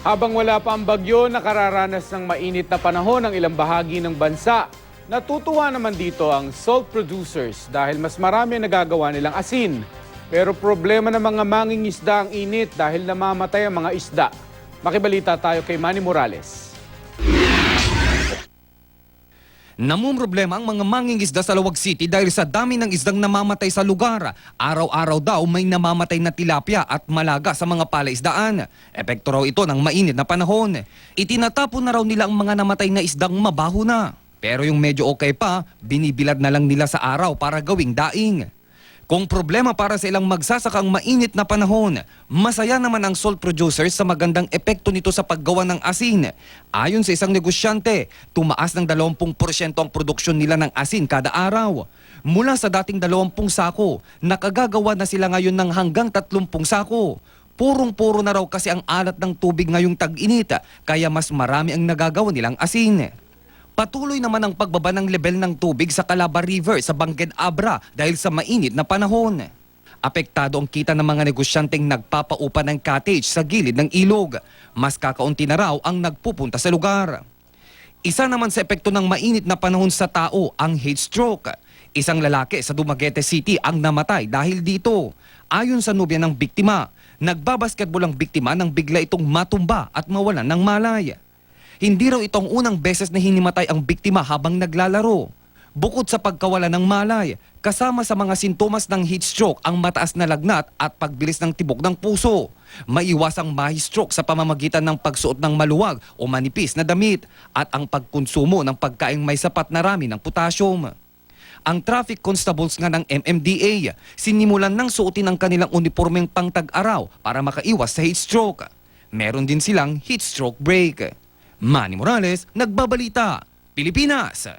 Habang wala pa ang bagyo, nakararanas ng mainit na panahon ang ilang bahagi ng bansa. Natutuwa naman dito ang salt producers dahil mas marami ang nagagawa nilang asin. Pero problema ng mga mangingisda ang init dahil namamatay ang mga isda. Makibalita tayo kay Manny Morales. Namumroblema ang mga mangingisda sa Lawag City dahil sa dami ng isdang namamatay sa lugar. Araw-araw daw may namamatay na tilapia at malaga sa mga palaisdaan. Epekto raw ito ng mainit na panahon. Itinatapon na raw nila ang mga namatay na isdang mabaho na. Pero yung medyo okay pa, binibilad na lang nila sa araw para gawing daing. Kung problema para sa ilang magsasakang mainit na panahon, masaya naman ang salt producers sa magandang epekto nito sa paggawa ng asin. Ayon sa isang negosyante, tumaas ng 20% ang produksyon nila ng asin kada araw. Mula sa dating 20 sako, nakagagawa na sila ngayon ng hanggang 30 sako. Purong-puro na raw kasi ang alat ng tubig ngayong tag-init, kaya mas marami ang nagagawa nilang asin. Patuloy naman ang pagbaba ng level ng tubig sa Calabar River sa Bangged Abra dahil sa mainit na panahon. Apektado ang kita ng mga negosyanteng nagpapaupa ng cottage sa gilid ng ilog. Mas kakaunti na raw ang nagpupunta sa lugar. Isa naman sa epekto ng mainit na panahon sa tao ang heat stroke. Isang lalaki sa Dumaguete City ang namatay dahil dito. Ayon sa nobya ng biktima, nagbabasketball ang biktima nang bigla itong matumba at mawalan ng malay. Hindi raw itong unang beses na hinimatay ang biktima habang naglalaro. Bukod sa pagkawala ng malay, kasama sa mga sintomas ng heat stroke ang mataas na lagnat at pagbilis ng tibok ng puso. Maiwasang mahi-stroke sa pamamagitan ng pagsuot ng maluwag o manipis na damit at ang pagkonsumo ng pagkaing may sapat na rami ng potassium. Ang traffic constables nga ng MMDA sinimulan ng suotin ang kanilang uniformeng pangtag-araw para makaiwas sa heat stroke. Meron din silang heat stroke break. Manny Morales, Nagbabalita, Pilipinas.